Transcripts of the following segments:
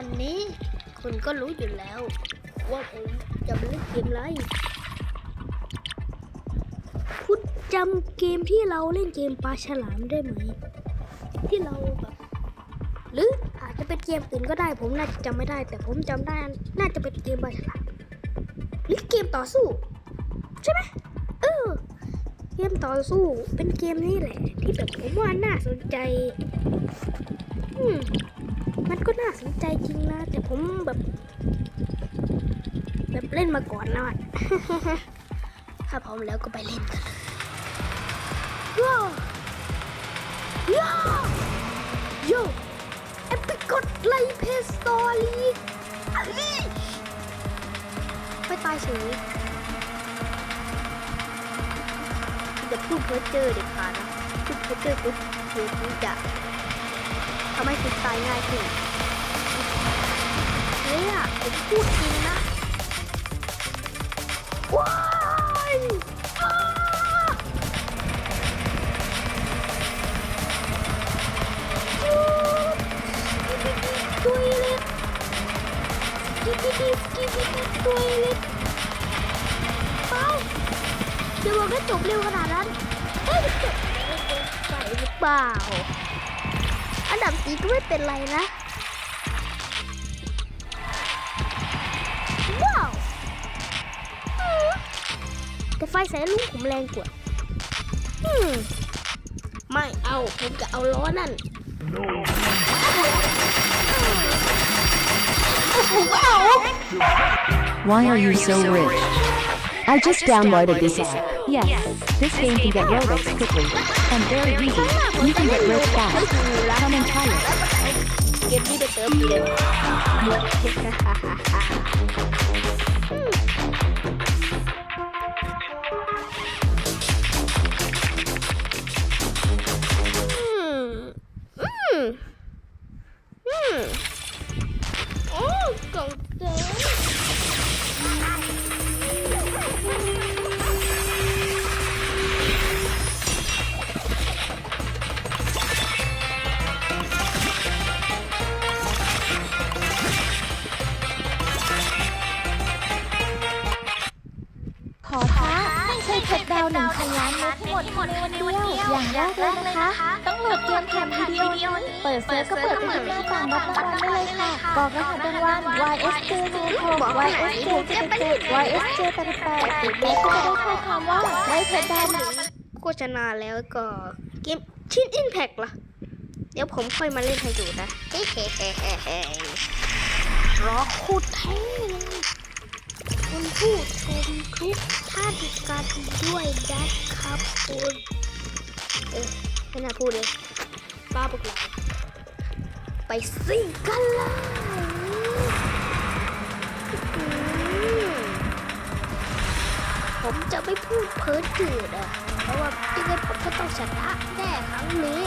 วันนี้คุณก็รู้อยู่แล้ว ว่าผมจะมาเล่นเกมอะไรคุณจำเกมที่เราเล่นเกมปลาฉลามได้ไหม ที่เราแบบหรืออาจจะเป็นเกมอื่นก็ได้ผมน่าจะจำไม่ได้ แต่ผมจำได้น่าจะเป็นเกมปลาฉลามหรือเกมต่อสู้ ใช่ไหมเออเกมต่อสู้เป็นเกมนี้แหละ ที่แบบผมว่าน่าสนใจ อืม มันก็น่าสนใจจริงนะ แต่ผมแบบ แบบเล่นมาก่อนนะถ้าพร้อมแล้วก็ไปเล่นกันเลยว้าวว้าวโยเอพิกดไลเพสตอรี่ไปตายเฉยอย่าพูดเพ้อเจอเด็ดขาดนะพูดเพ้อเจอปุ๊บเดี๋ยวจะ ทำให้คุณตายง่ายขึ้นเนี่ยผมพูดจริงนะว้ายอ้าตัวเล็กกิบกิบกิบกิบตัวเล็กเป้าเดี๋ยวบอกให้จบเร็วขนาดนั้นเฮ้ยจบใส่หรือเปล่า อันดับสีก็ไม่เป็นไรนะ ว้าว แต่ไฟใส่ลูกผมแรงกว่าอืมไม่เอา ผมจะเอาล้อนั่น Why are you so rich? I just downloaded this app. Yes, this game can get road quickly and very easy. You can get rich fast. Come and try it. Give me the thumbnail. Hmm. Hmm. hmm. Oh, go there. าวหนึ่งพันล้านเม็ดให้หมดในวันเดียวอย่างแรกเลยนะคะ ต้องโหลดเกมแคมวิดีโอนี้ เปิดเซิร์ฟก็เปิดไปที่หน้าต่างรับรางวัลได้เลยค่ะกอกรหัสรางวัล YSJ 06 YSJ 77 YSJ 88ติดเม็ดก็จะได้ข้อความว่าได้เพชรดาวหนึ่งโฆษณาแล้วก็เกมชิ้นอินแพกล่ะ เดี๋ยวผมค่อยมาเล่นให้ดูนะเฮ้เฮ้เฮ้เฮ้รอโคตรแท้เลย ผู้ชมทุกท่านการด้วยนะครับคุณเออไม่น่าพูดเลยป้าพวกเราไปซิ่งกันเลยผมจะไม่พูดเพ้อเจืดอะเพราะว่ายังไงผมก็ต้องชนะแน่ครั้งนี้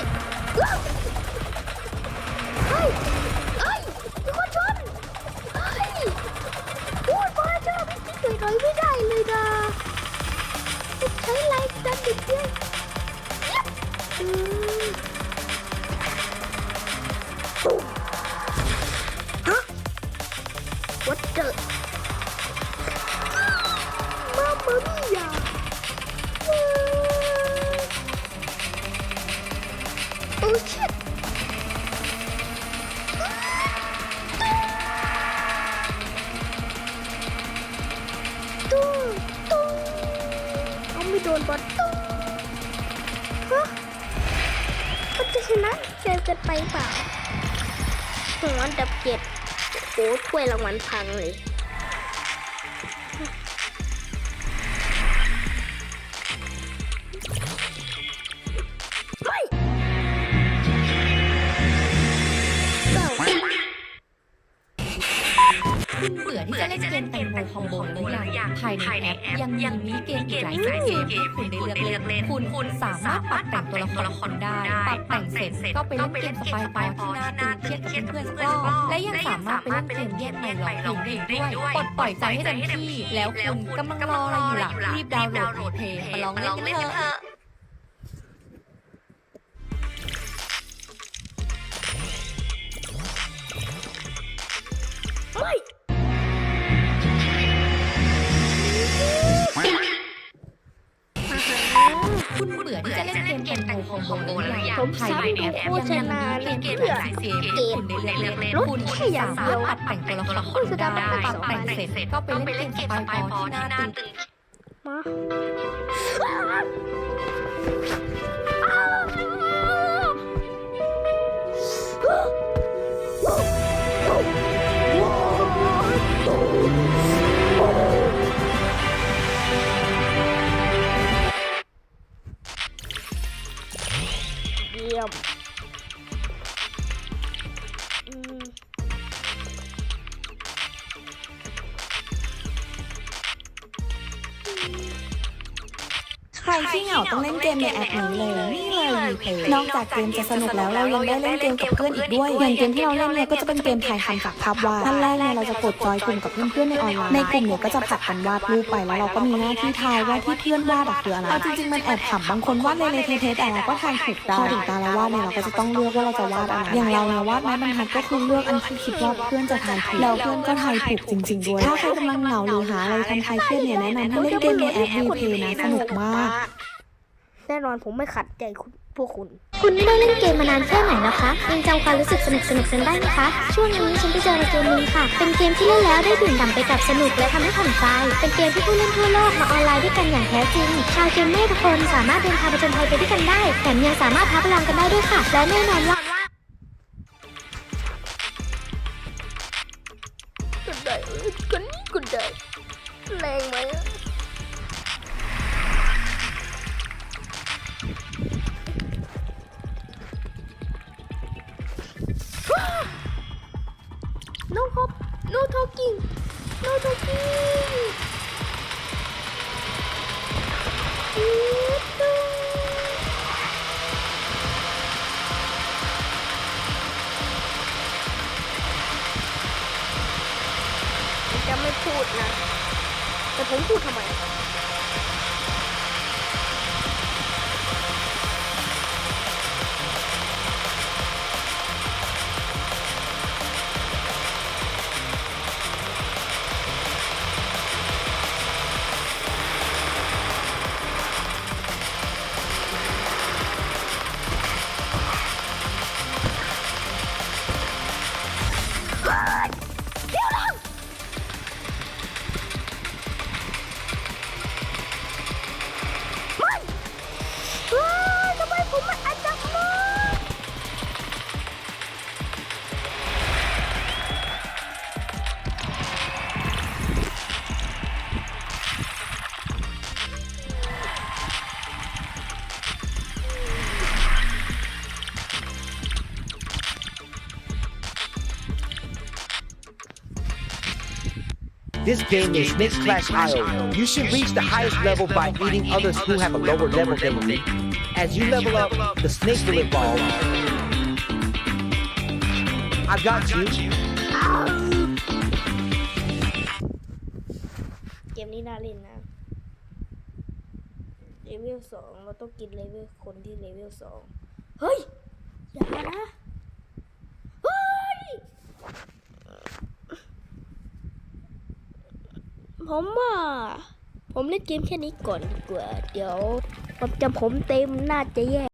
เฮ้ย ไม่ติดหน่อยๆไม่ได้เลยนะใช้ไลฟ์ดันดิเดียวอืมฮะ what the มามามิยาโอ้ชิตตุ้ ชนะเกินเกินไปเปล่าหัวอันดับเจ็ดโอ้ถ้วยรางวัลพังเลย อที่จะเล่นเกมแตงโมคอมโบหรือยังภายในแอปยังมีมินิเกมอีกหลายเกมที่คุณได้เลือกเล่นคุณสามารถปรับแต่งตัวละครได้ปรับแต่งเสร็จก็ไปเล่นเกมสปายปอที่น่าตื่นเครียดกับเพื่อนๆสักรอบและยังสามารถไปเล่นเกมแยกใหม่หลอกเพลงด้วยปลดปล่อยใจให้เต็มที่แล้วคุณกำลังรออะไรอยู่ล่ะรีบดาวน์โหลดเพลงมาลองเล่นกันเถอะเไม่ บแล้วหรือยังผมภายในแอปโฆษณายังมีเกมหลายเกมที่คุณได้เลือกเล่นรถคุณแค่อย่างเดียวสามารถปรับแต่งตัวละครได้ปรับแต่งเสร็จก็ไปเล่นเกมสไปร์พอที่น่าตื่นมา ใครที่เหงาต้องเล่นเกมในแอปนี้เลยนี่เลยวีเพย์นอกจากเกมจะสนุกแล้วเรายังได้เล่นเกมกับเพื่อนอีกด้วยอย่างเกมที่เราเล่นเนี่ยก็จะเป็นเกมถ่ายทำจากภาพวาดขั้นแรกเนี่ยเราจะกดจอยกลุ่มกับเพื่อนๆในออนไลน์ในกลุ่มเนี่ยก็จะผัดกันวาดรูปไปแล้วเราก็มีหน้าที่ทายว่าที่เพื่อนวาดอะคืออะไรเอาจริงๆมันแอบขำบางคนวาดเละๆเทะๆแต่เราก็ทายถูกได้พอถึงตาเราวาดเนี่ยเราก็จะต้องเลือกว่าเราจะวาดอะไรอย่างเราเนี่ยวาดไม้บรรทัดก็คือเลือกอันที่คิดว่าเพื่อนจะทายถูกแล้วเพื่อนก็ทายถูกจริงๆด้วยถ้าใครกำลังเหงาหรือหาอะไรทำคลายเครียดเนี่ยแนะนำให้เล่นเกมในแอปวีเพย์นะสนุกมาก แน่นอนผมไม่ขัดใจคุณพวกคุณ คุณไม่ได้เล่นเกมมานานแค่ไหนแล้วคะยังจำความรู้สึกสนุกสนุกๆกันได้ไหมคะ ช่วงนี้ฉันไปเจอในเกมนึงค่ะ เป็นเกมที่เล่นแล้วได้ดื่มด่ำไปกับสนุกและทำให้ผ่อนคลาย เป็นเกมที่ผู้เล่นทั่วโลกมาออนไลน์ด้วยกันอย่างแท้จริง ชาวเกมเมอร์ทุกคนสามารถเดินทางไปจนภัยไปด้วยกันได้ แถมยังสามารถท้าพลังกันได้ด้วยค่ะ และแน่นอนว่าก็ได้ก็นี่ก็ได้แรงไหม no hop no talking no talking จะไม่พูดนะ แต่ผมพูดทำไม This game is Mixed Clash IO. You should reach the highest level by beating others who have a lower level than you. As you level up, the snake will evolve. I got you. เกมนี้น่าเล่นนะ เลเวลสองเราต้องกินเลเวลคนที่เลเวลสองเฮ้ย อย่านะ เฮ้ย ผมว่า ผมเล่นเกมแค่นี้ก่อนดีกว่า เดี๋ยวความจำผมเต็มน่าจะแย่